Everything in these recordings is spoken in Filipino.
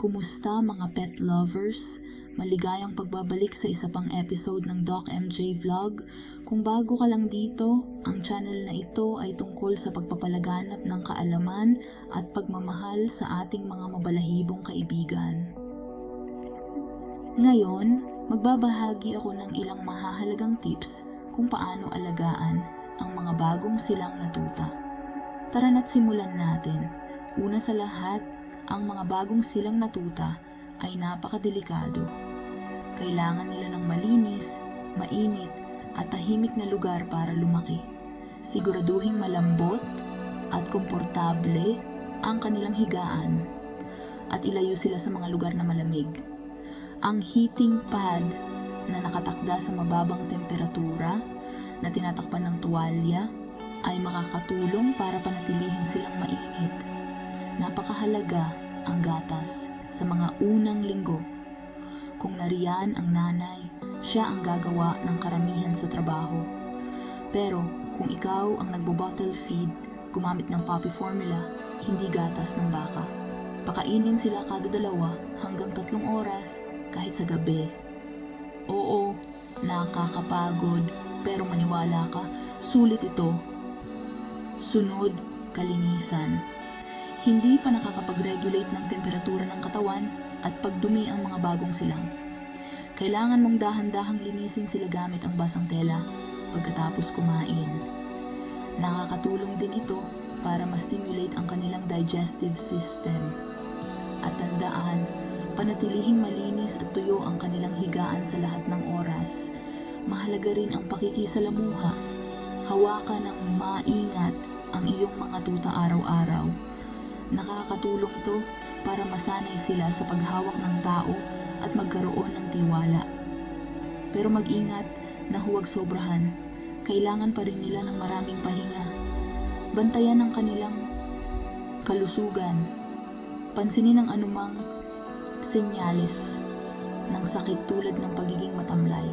Kumusta mga pet lovers? Maligayang pagbabalik sa isa pang episode ng Doc MJ Vlog. Kung bago ka lang dito, ang channel na ito ay tungkol sa pagpapalaganap ng kaalaman at pagmamahal sa ating mga mabalahibong kaibigan. Ngayon, magbabahagi ako ng ilang mahahalagang tips kung paano alagaan ang mga bagong silang natuta. Tara na't simulan natin. Una sa lahat, ang mga bagong silang natuta ay napakadelikado. Kailangan nila ng malinis, mainit, at tahimik na lugar para lumaki. Siguraduhing malambot at komportable ang kanilang higaan at ilayo sila sa mga lugar na malamig. Ang heating pad na nakatakda sa mababang temperatura na tinatakpan ng tuwalya ay makakatulong para panatilihin silang mainit. Napakahalaga ang gatas sa mga unang linggo. Kung nariyan ang nanay, siya ang gagawa ng karamihan sa trabaho. Pero kung ikaw ang nagbo-bottle feed, gumamit ng puppy formula, hindi gatas ng baka. Pakainin sila kada dalawa hanggang tatlong oras kahit sa gabi. Oo, nakakapagod, pero maniwala ka, sulit ito. Sunod, kalinisan. Hindi pa nakakapag-regulate ng temperatura ng katawan at pagdumi ang mga bagong silang. Kailangan mong dahan-dahang linisin sila gamit ang basang tela pagkatapos kumain. Nakakatulong din ito para ma-stimulate ang kanilang digestive system. At tandaan, panatilihing malinis at tuyo ang kanilang higaan sa lahat ng oras. Mahalaga rin ang pakikisalamuha. Hawakan ng maingat ang iyong mga tuta araw-araw. Nakakatulong ito para masanay sila sa paghawak ng tao at magkaroon ng tiwala. Pero mag-ingat na huwag sobrahan. Kailangan pa rin nila ng maraming pahinga. Bantayan ang kanilang kalusugan. Pansinin ang anumang senyales ng sakit tulad ng pagiging matamlay,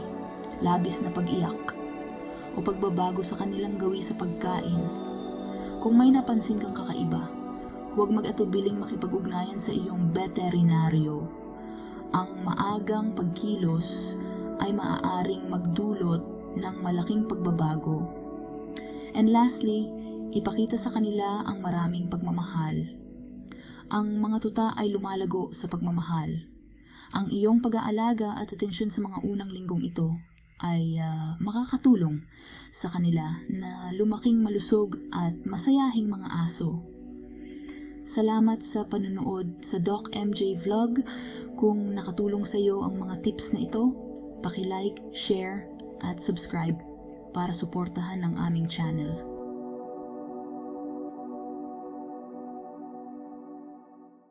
labis na pag-iyak, o pagbabago sa kanilang gawi sa pagkain. Kung may napansin kang kakaiba, huwag mag-atubiling makipag-ugnayan sa iyong veterinaryo. Ang maagang pagkilos ay maaaring magdulot ng malaking pagbabago. And lastly, ipakita sa kanila ang maraming pagmamahal. Ang mga tuta ay lumalago sa pagmamahal. Ang iyong pag-aalaga at atensyon sa mga unang linggong ito ay ah, makakatulong sa kanila na lumaking malusog at masayahing mga aso. Salamat sa panonood sa Doc MJ Vlog. Kung nakatulong sa iyo ang mga tips na ito, paki-like, share, at subscribe para suportahan ang aming channel.